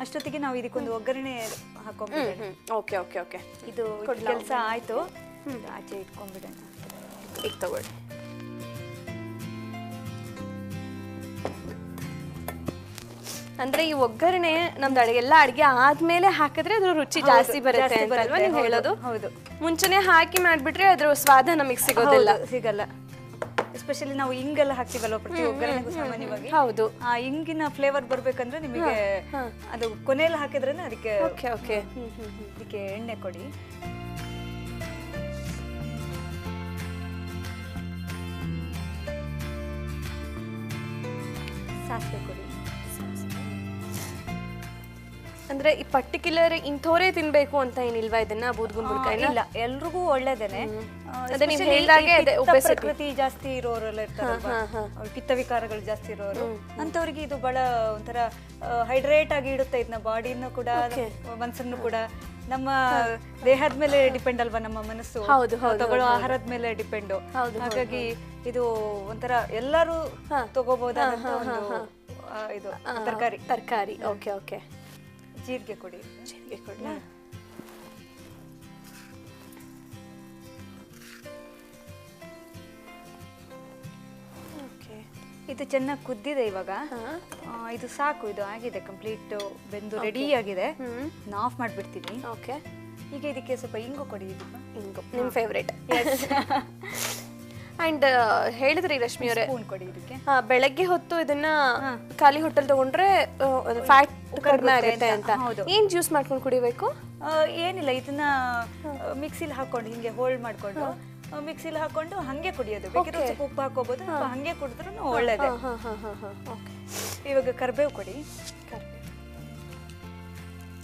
ಅಷ್ಟೊತ್ತಿಗೆ ನಾವು ಇದಕ್ಕೊಂದು ಒಗ್ಗರಣೆ ಹಾಕೊಂಡ್ಬಿಡೋಣ
ಓಕೆ ಓಕೆ ಓಕೆ.
ಇದು ಕೆಲಸ ಆಯ್ತು. ಆಚೆ ಇಟ್ಕೊಂಡ್ಬಿಡೋಣ.
ಈಗ ತಗೊಳ್ಳಿ. ಅಂದ್ರೆ ಈ ಒಗ್ಗರಣೆ ನಮ್ದು ಅಡಿಗೆ ಎಲ್ಲ ಅಡಿಗೆ ಆದ್ಮೇಲೆ ಹಾಕಿದ್ರೆ ಅದ್ರ ರುಚಿ ಜಾಸ್ತಿ ಬರುತ್ತೆ ಅಂತ ಅಲ್ವಾ ನೀವು ಹೇಳೋದು?
ಹೌದು.
ಮುಂಚೆನೆ ಹಾಕಿ ಮಾಡ್ಬಿಟ್ರೆ ಅದ್ರ ಸ್ವಾದ ನಮಗೆ ಸಿಗೋದಿಲ್ಲ.
ಸಿಗಲ್ಲ. ಎಸ್ಪೆಷಲಿ ನಾವು ಇಂಗೆಲ್ಲ ಹಾಕ್ತಿವಲ್ವ ಪ್ರತಿ ಒಗ್ಗರಣೆಗೂ ಸಾಮಾನ್ಯವಾಗಿ?
ಹೌದು.
ಆ ಇಂಗಿನ ಫ್ಲೇವರ್ ಬರ್ಬೇಕಂದ್ರೆ ನಿಮಗೆ ಅದು ಕೊನೆಯಲ್ಲಿ ಹಾಕಿದ್ರೆ ಅದಕ್ಕೆ
ಓಕೆ
ಇದಕ್ಕೆ ಎಣ್ಣೆ ಕೊಡಿ. ಸಾಸಿವೆ ಕೊಡಿ.
ಅಂದ್ರೆ ಈ ಪರ್ಟಿಕ್ಯುಲರ್ ಇಂಥವರೇ ತಿನ್ಬೇಕು ಅಂತ ಏನಿಲ್ವಾ ಇದನ್ನ ಬೂದ್ಗುಂಬಳಕಾಯಿ
ಇಲ್ಲ ಎಲ್ರಿಗೂ ಒಳ್ಳೇದೇನೆ.
ಅದೇ ನೀವು ಹೇಳ್ದಾಗೆ
ಪ್ರಕೃತಿ ಜಾಸ್ತಿ ಇರೋರೆಲ್ಲ ಪಿತ್ತ ವಿಕಾರಗಳು ಜಾಸ್ತಿ ಇರೋರು. ಅಂತವ್ರಿಗೆ ಇದು ಬಹಳ ಒಂಥರ ಹೈಡ್ರೇಟ್ ಆಗಿ ಇಡುತ್ತೆ ಇದನ್ನ ಬಾಡಿನೂ ಕೂಡ ಮನಸ್ಸನ್ನು ಕೂಡ. ನಮ್ಮ ದೇಹದ ಮೇಲೆ ಡಿಪೆಂಡ್ ಅಲ್ವಾ ನಮ್ಮ ಮನಸ್ಸು? ತಗೊಳ್ಳೋ ಆಹಾರದ ಮೇಲೆ ಡಿಪೆಂಡ್ ಹಾಗಾಗಿ ಇದು ಒಂಥರ ಎಲ್ಲರೂ ತಗೋಬಹುದಾದಂತ ಒಂದು ಇದು ತರಕಾರಿ.
ತರಕಾರಿ. ಓಕೆ ಓಕೆ
ಜೀರಿಗೆ ಕೊಡಿ.
ಜೀರಿಗೆ ಕೊಡಿ. ಓಕೆ.
ಇದು ಚೆನ್ನಾಗಿ ಕುದ್ದಿದೆ ಇವಾಗ. ಇದು ಸಾಕು ಇದು ಆಗಿದೆ ಕಂಪ್ಲೀಟ್ ಬೆಂದು ರೆಡಿ ಆಗಿದೆ. ಆಫ್ ಮಾಡಿಬಿಡ್ತೀನಿ.
ಓಕೆ.
ಈಗ ಇದಕ್ಕೆ ಸ್ವಲ್ಪ ಇಂಗು ಕೊಡಿ ಇದು
ಹಿಂಗು ನಿಮ್ಮ ಫೇವ್ರೇಟ್ ಆ್ಯಂಡ್ ಹೇಳಿದ್ರಿ ರಶ್ಮಿ ಅವರೇ.
ಸ್ಪೂನ್ ಕೊಡಿ ಇದಕ್ಕೆ.
ಹಾ ಬೆಳಗ್ಗೆ ಹೊತ್ತು ಇದನ್ನ ಖಾಲಿ ಹೊಟ್ಟೆಲ್ ತಗೊಂಡ್ರೆ ಫ್ಯಾಟ್ ಕಡಿಮೆ ಆಗುತ್ತೆ ಅಂತ.
ಹೌದು.
ಏನ್ ಜ್ಯೂಸ್ ಮಾಡ್ಕೊಂಡು ಕುಡಿಬೇಕು?
ಆ, ಏನಿಲ್ಲ ಇದನ್ನ ಮಿಕ್ಸಿಲ್ ಹಾಕೊಂಡು ಹಿಂಗೆ ಹೋಲ್ಡ್ ಮಾಡ್ಕೊಂಡು ಮಿಕ್ಸಿಲ್ ಹಾಕೊಂಡು ಹಂಗೆ ಕುಡಿಯೋದು. ಬೇಕಿದ್ರೆ ಸ್ವಲ್ಪ ಉಪ್ಪು ಹಾಕೋಬಹುದು ಅಥವಾ ಹಂಗೆ ಕುಡಿದ್ರೂ ಒಳ್ಳೇದು.
ಹಾ ಹಾ ಹಾ ಹಾ ಓಕೆ
ಇವಾಗ ಕರ್ಬೇವು ಕೊಡಿ.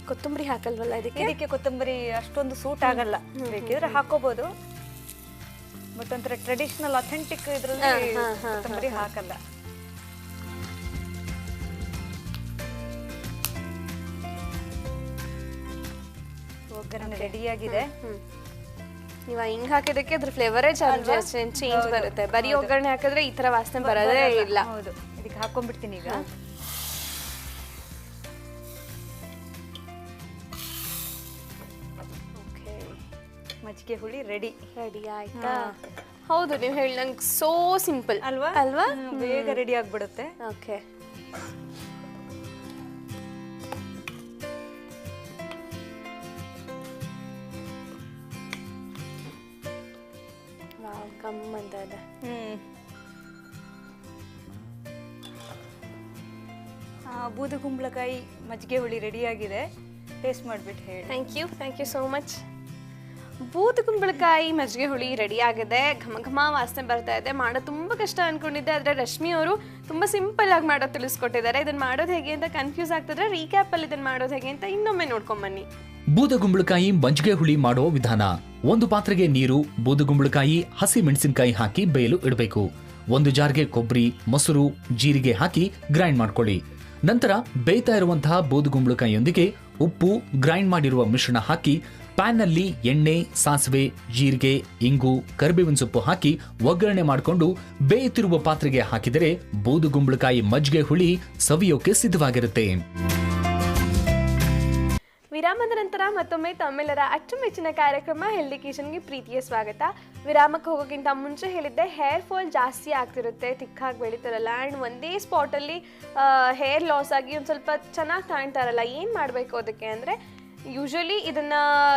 ಕೊತ್ತಂಬರಿ ಹಾಕಲ್ವಲ್ಲ ಇದಕ್ಕೆ?
ಇದಕ್ಕೆ ಕೊತ್ತಂಬರಿ ಅಷ್ಟೊಂದು ಸೂಟ್ ಆಗಲ್ಲ. ಬೇಕಿದ್ರೆ ಹಾಕೋಬಹುದು ಒಂಥರ ಟ್ರೆಡಿಷನಲ್ ಅಥೆಂಟಿಕ್ ಇದ್ರಲ್ಲಿ ಕೊತ್ತಂಬರಿ ಹಾಕಲ್ಲ. ಒಗ್ಗರಣೆ ರೆಡಿಯಾಗಿದೆ
ಆಗಿದೆ ನೀವು ಹಿಂಗ್ ಹಾಕಿದಕ್ಕೆ ಅದ್ರ ಫ್ಲೇವರೇ ಚೇಂಜ್ ಚೇಂಜ್ ಬರುತ್ತೆ. ಬರೀ ಒಗ್ಗರಣೆ ಹಾಕಿದ್ರೆ ಈ ತರ ವಾಸನೆ ಬರೋದೇ ಇಲ್ಲ.
ಹೌದು. ಇದಕ್ಕೆ ಹಾಕೊಂಡ್ಬಿಡ್ತೀನಿ ಈಗ. ಮಜ್ಜಿಗೆ ಹುಳಿ ರೆಡಿ
ರೆಡಿ ಆಯ್ತಾ? ಹೌದು ನೀವು ಹೇಳಿ ನಂಗೆ ಸೋ ಸಿಂಪಲ್
ಅಲ್ವಾ?
ಅಲ್ವಾ?
ಬೇಗ ರೆಡಿ ಆಗ್ಬಿಡುತ್ತೆ.
ಓಕೆ ಅಂತ ಇದೆ
ಹ್ಮ್. ಆ, ಬೂದುಗುಂಬಳಕಾಯಿ ಮಜ್ಜಿಗೆ ಹುಳಿ ರೆಡಿ ಆಗಿದೆ. ಟೇಸ್ಟ್ ಮಾಡ್ಬಿಟ್ಟು ಹೇಳಿ.
Thank you thank you so much ಬೂದು ಕುಂಬಳಕಾಯಿ ಮಜ್ಜಿಗೆ ಹುಳಿ ರೆಡಿ ಆಗಿದೆ ಘಮ ಘಮ ವಾಸನೆ ಬರ್ತಾ ಇದೆ. ಮಾಡೋ ತುಂಬ ಕಷ್ಟ ಅನ್ಕೊಂಡಿದ್ದೆ. ಆದರೆ ರಶ್ಮಿ ಅವರು ತುಂಬ ಸಿಂಪಲ್ ಆಗಿ ಮಾಡೋದು ತಿಳಿಸ್ಕೊಟ್ಟಿದ್ದಾರೆ. ಇದನ್ನ ಮಾಡೋದು ಹೇಗೆ ಅಂತ ಕನ್ಫ್ಯೂಸ್ ಆಗ್ತಿದ್ರೆ ರೀಕ್ಯಾಪಲ್ಲಿ ಇದನ್ನು ಮಾಡೋದು ಹೇಗೆ ಅಂತ ಇನ್ನೊಮ್ಮೆ ನೋಡ್ಕೊಂಬನ್ನಿ
ಬೂದಗುಂಬಳಕಾಯಿ ಮಜ್ಜಿಗೆ ಹುಳಿ ಮಾಡೋ ವಿಧಾನ. ಒಂದು ಪಾತ್ರೆಗೆ ನೀರು ಬೂದಗುಂಬಳಕಾಯಿ ಹಸಿ ಮೆಣಸಿನಕಾಯಿ ಹಾಕಿ ಬೇಯಲು ಇಡಬೇಕು. ಒಂದು ಜಾರ್ಗೆ ಕೊಬ್ಬರಿ ಮೊಸರು, ಜೀರಿಗೆ ಹಾಕಿ ಗ್ರೈಂಡ್ ಮಾಡ್ಕೊಳ್ಳಿ. ನಂತರ ಬೇಯ್ತಾ ಇರುವಂತಹ ಬೂದುಗುಂಬಳಕಾಯಿಯೊಂದಿಗೆ ಉಪ್ಪು, ಗ್ರೈಂಡ್ ಮಾಡಿರುವ ಮಿಶ್ರಣ ಹಾಕಿ ಪ್ಯಾನ್ನಲ್ಲಿ ಎಣ್ಣೆ, ಸಾಸಿವೆ, ಜೀರಿಗೆ, ಇಂಗು, ಕರಿಬೇವಿನ ಸೊಪ್ಪು ಹಾಕಿ ಒಗ್ಗರಣೆ ಮಾಡಿಕೊಂಡು ಬೇಯುತ್ತಿರುವ ಪಾತ್ರೆಗೆ ಹಾಕಿದರೆ ಬೂದುಗುಂಬಳಕಾಯಿ ಮಜ್ಜಿಗೆ ಹುಳಿ ಸವಿಯೋಕೆ ಸಿದ್ಧವಾಗಿರುತ್ತೆ.
ವಿರಾಮದ ನಂತರ ಮತ್ತೊಮ್ಮೆ ತಮ್ಮೆಲ್ಲರ ಅಚ್ಚುಮೆಚ್ಚಿನ ಕಾರ್ಯಕ್ರಮ ಹೆಲ್ದಿ ಕಿಚನ್ಗೆ ಪ್ರೀತಿಯ ಸ್ವಾಗತ. ವಿರಾಮಕ್ಕೆ ಹೋಗೋಕ್ಕಿಂತ ಮುಂಚೆ ಹೇಳಿದ್ದೆ ಹೇರ್ ಫಾಲ್ ಜಾಸ್ತಿ ಆಗ್ತಿರುತ್ತೆ. ತಿಕ್ಕಾಗಿ ಬೆಳೀತಾರಲ್ಲ ಆ್ಯಂಡ್ ಒಂದೇ ಸ್ಪಾಟಲ್ಲಿ ಹೇರ್ ಲಾಸ್ ಆಗಿ ಒಂದು ಸ್ವಲ್ಪ ಚೆನ್ನಾಗಿ ಕಾಣ್ತಾರಲ್ಲ ಏನು ಮಾಡಬೇಕು ಅದಕ್ಕೆ ಅಂದರೆ ಯೂಶಲಿ ಇದನ್ನ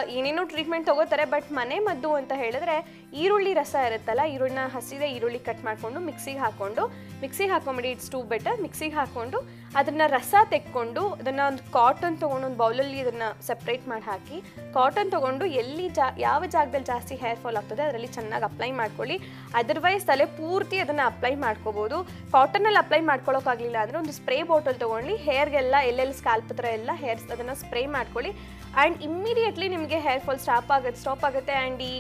ಏನೇನೋ ಟ್ರೀಟ್ಮೆಂಟ್ ತಗೋತಾರೆ ಬಟ್ ಮನೆ ಮದ್ದು ಅಂತ ಹೇಳಿದ್ರೆ ಈರುಳ್ಳಿ ರಸ ಇರುತ್ತಲ್ಲ, ಈರುಳ್ಳಿನ ಹಸಿದೆ ಈರುಳ್ಳಿ ಕಟ್ ಮಾಡಿಕೊಂಡು ಮಿಕ್ಸಿಗೆ ಹಾಕೊಂಡು ಮಿಕ್ಸಿಗೆ ಹಾಕೊಂಬಿಡಿ ಇಟ್ಸ್ ಟೂ ಬೆಟರ್ ಮಿಕ್ಸಿಗೆ ಹಾಕೊಂಡು ಅದನ್ನ ರಸ ತೆಕ್ಕೊಂಡು ಅದನ್ನು ಒಂದು ಕಾಟನ್ ತೊಗೊಂಡು ಒಂದು ಬೌಲಲ್ಲಿ ಅದನ್ನ ಸಪ್ರೇಟ್ ಮಾಡಿ ಹಾಕಿ ಕಾಟನ್ ತೊಗೊಂಡು ಎಲ್ಲಿ ಜಾ, ಯಾವ ಜಾಗದಲ್ಲಿ ಜಾಸ್ತಿ ಹೇರ್ ಫಾಲ್ ಆಗ್ತದೆ ಅದರಲ್ಲಿ ಚೆನ್ನಾಗಿ ಅಪ್ಲೈ ಮಾಡ್ಕೊಳ್ಳಿ. ಅದರ್ವೈಸ್ ತಲೆ ಪೂರ್ತಿ ಅದನ್ನು ಅಪ್ಲೈ ಮಾಡ್ಕೋಬೋದು. ಕಾಟನಲ್ಲಿ ಅಪ್ಲೈ ಮಾಡ್ಕೊಳ್ಳೋಕ್ಕಾಗಲಿಲ್ಲ ಅಂದರೆ ಒಂದು ಸ್ಪ್ರೇ ಬಾಟಲ್ ತೊಗೊಂಡು ಹೇರ್ಗೆಲ್ಲ ಎಲ್ಲೆಲ್ಲಿ ಸ್ಕ್ಯಾಲ್ಪ್ ಹತ್ರ ಎಲ್ಲ ಹೇರ್ಸ್ ಅದನ್ನು ಸ್ಪ್ರೇ ಮಾಡ್ಕೊಳ್ಳಿ. ಆ್ಯಂಡ್ ಇಮ್ಮಿಡಿಯೇಟ್ಲಿ ನಿಮಗೆ ಹೇರ್ ಫಾಲ್ ಸ್ಟಾಪ್ ಆಗುತ್ತೆ ಸ್ಟಾಪ್ ಆಗುತ್ತೆ ಆ್ಯಂಡ್ ಈ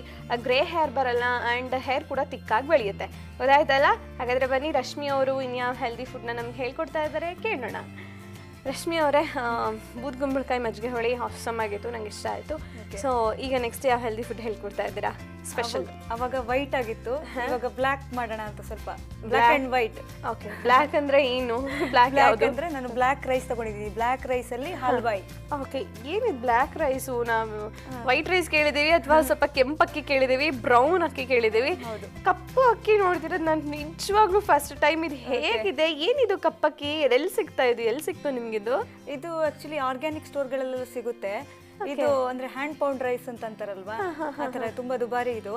ಗ್ರೇ ಹೇರ್ ಬರಲ್ಲ ಆ್ಯಂಡ್ ಹೇರ್ ಕೂಡ ತಿಕ್ಕಾಗಿ ಬೆಳೆಯುತ್ತೆ. ಗೊತ್ತಾಯ್ತಲ್ಲ? ಹಾಗಾದರೆ ಬನ್ನಿ ರಶ್ಮಿ ಅವರು ಇನ್ಯಾವ ಹೆಲ್ದಿ ಫುಡ್ನ ನಮ್ಗೆ ಹೇಳ್ಕೊಡ್ತಾ ಇದ್ದಾರೆ ಕೇಳೋಣ. ರಶ್ಮಿ ಅವರೇ ಬೂದ್ ಗುಂಬಳಕಾಯಿ ಮಜ್ಜಿಗೆ ಹೊಳಿ ಆಸಮ್ ಆಗಿತ್ತು ನಂಗೆ ಇಷ್ಟ ಆಯ್ತು. ಸೊ ಈಗ ನೆಕ್ಸ್ಟ್ ಯಾವ ಹೆಲ್ದಿ ಫುಡ್ ಹೇಳ್ಕೊಡ್ತಾ ಇದ್ದೀರಾ? ಸ್ಪೆಷಲ್
ಅವಾಗ ವೈಟ್ ಆಗಿತ್ತು ಇವಾಗ ಬ್ಲ್ಯಾಕ್ ಮಾಡೋಣ ಅಂತ ಸ್ವಲ್ಪ. Black and white
okay black ಅಂದ್ರೆ ಏನು? ಬ್ಲ್ಯಾಕ್ ಯಾವುದು?
ಅಂದ್ರೆ ನಾನು ಬ್ಲ್ಯಾಕ್ ರೈಸ್ ತಗೊಂಡಿದ್ದೀನಿ. ಬ್ಲ್ಯಾಕ್ ರೈಸ್ ಅಲ್ಲಿ ಹಲ್ವಾಯಿ
ಓಕೆ ಏನಿದು ಬ್ಲ್ಯಾಕ್ ರೈಸು ನಾವು? ವೈಟ್ ರೈಸ್ ಕೇಳಿದೀವಿ ಅಥವಾ ಸ್ವಲ್ಪ ಕೆಂಪು ಅಕ್ಕಿ ಕೇಳಿದೀವಿ ಬ್ರೌನ್ ಅಕ್ಕಿ ಕೇಳಿದೀವಿ? ಕಪ್ಪು ಅಕ್ಕಿ ನೋಡ್ತಿರೋದು ನಾನು ನಿಜವಾಗ್ಲೂ ಫಸ್ಟ್ ಟೈಮ್ ಇದು ಹೇಗಿದೆ? ಏನಿದು ಕಪ್ಪಕ್ಕಿ? ಎಲ್ಲಿ ಸಿಗ್ತಾ ಇದು? ಎಲ್ಲಿ ಸಿಕ್ತು ನಿಮ್ಗಿದು?
ಇದು ಆಕ್ಚುಲಿ ಆರ್ಗ್ಯಾನಿಕ್ ಸ್ಟೋರ್ಗಳಲ್ಲೆಲ್ಲ ಸಿಗುತ್ತೆ. ಇದು ಅಂದ್ರೆ ಹ್ಯಾಂಡ್ ಪೌಂಡ್ ರೈಸ್ ಅಂತ ಅಂತಾರಲ್ವಾ? ಆ ಥರ ತುಂಬಾ ದುಬಾರಿ ಇದು.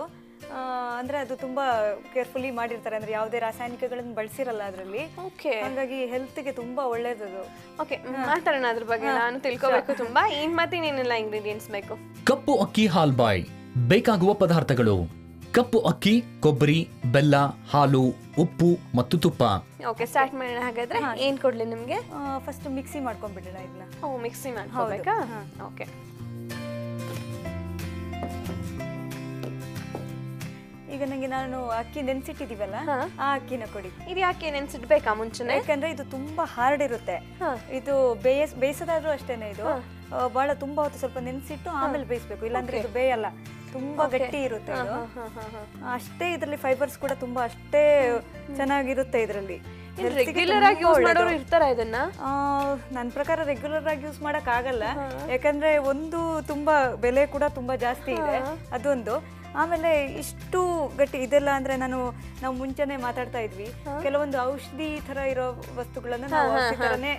ಅಂದ್ರೆ ಅದು ತುಂಬಾ ಕೇರ್ಫುಲ್ಲಿ ಮಾಡಿರ್ತಾರೆ. ಅಂದ್ರೆ ಯಾವುದೇ ರಾಸಾಯನಿಕಗಳನ್ನು ಬಳಸಿರಲ್ಲ ಅದರಲ್ಲಿ.
ಓಕೆ
ಹಾಗಾಗಿ ಹೆಲ್ತ್ಗೆ ತುಂಬಾ ಒಳ್ಳೇದದು.
ಓಕೆ ಮಾತಾಡೋಣ ಅದ್ರ ಬಗ್ಗೆ ನಾನು ತಿಳ್ಕೊಬೇಕು ತುಂಬಾ. ಇನ್ ಮತ್ತೆ ಇಂಗ್ರೀಡಿಯೆಂಟ್ಸ್ ಬೇಕು?
ಕಪ್ಪು ಅಕ್ಕಿ ಹಾಲ್ಬಾಯ್. ಬೇಕಾಗುವ ಪದಾರ್ಥಗಳು. ಕಪ್ಪು ಅಕ್ಕಿ ಕೊಬ್ಬರಿ ಬೆಲ್ಲ ಹಾಲು ಉಪ್ಪು ಮತ್ತು ತುಪ್ಪ.
ಓಕೆ ಸ್ಟಾರ್ಟ್ ಮಾಡೋಣ ಹಾಗಾದ್ರೆ. ಏನ್ ಕೊಡ್ಲಿ ನಿಮ್ಗೆ?
ಫಸ್ಟ್ ಮಿಕ್ಸಿ ಮಾಡ್ಕೊಂಡ್ಬಿಡೋಣ ಇದನ್ನ.
ಓ ಮಿಕ್ಸಿ ಮಾಡ್ಕೋಬೇಕಾ? ಓಕೆ
ಈಗ ನಂಗೆ ನಾನು ಅಕ್ಕಿ ನೆನ್ಸಿಟ್ಟಿದೀವಲ್ಲ? ಆ ಅಕ್ಕಿನ ಕೊಡಿ.
ಇದು ಯಾಕೆ ನೆನ್ಸಿಡ್ಬೇಕಾ ಮುಂಚೆನೆ?
ಯಾಕಂದ್ರೆ ಇದು ತುಂಬಾ ಹಾರ್ಡ್ ಇರುತ್ತೆ ಇದು ಬೇಯಸ್ ಬೇಯಿಸೋದಾದ್ರೂ ಅಷ್ಟೇನೆ ಇದು. ಬಹಳ ತುಂಬಾ ಹೊತ್ತು ಸ್ವಲ್ಪ ನೆನ್ಸಿಟ್ಟು ಆಮೇಲೆ ಬೇಯಿಸ್ಬೇಕು. ಇಲ್ಲಾಂದ್ರೆ ಇದು ಬೇಯಲ್ಲ. ತುಂಬಾ ಗಟ್ಟಿ ಇರುತ್ತೆ ಅಷ್ಟೇ ಇದರಲ್ಲಿ ಫೈಬರ್ಸ್ ಕೂಡ ತುಂಬಾ ಅಷ್ಟೇ ಚೆನ್ನಾಗಿರುತ್ತೆ ಇದರಲ್ಲಿ.
ರೆಗ್ಯುಲರ್ ಆಗಿ ಯೂಸ್ ಮಾಡೋರು ಇರ್ತಾರ ಇದನ್ನ?
ನನ್ನ ಪ್ರಕಾರ ರೆಗ್ಯುಲರ್ ಆಗಿ ಯೂಸ್ ಮಾಡಕ್ ಆಗಲ್ಲ. ಯಾಕಂದ್ರೆ ಒಂದು ತುಂಬಾ ಬೆಲೆ ಕೂಡ ತುಂಬಾ ಜಾಸ್ತಿ ಇದೆ. ಅದೊಂದು. ಆಮೇಲೆ ಇಷ್ಟು ಗಟ್ಟಿ ಇದೆಲ್ಲ ಅಂದ್ರೆ ನಾನು ನಾವು ಮುಂಚೆನೆ ಮಾತಾಡ್ತಾ ಇದ್ವಿ. ಕೆಲವೊಂದು ಔಷಧಿ ತರ ಇರೋ ವಸ್ತುಗಳನ್ನ ನಾವು ತರನೇ.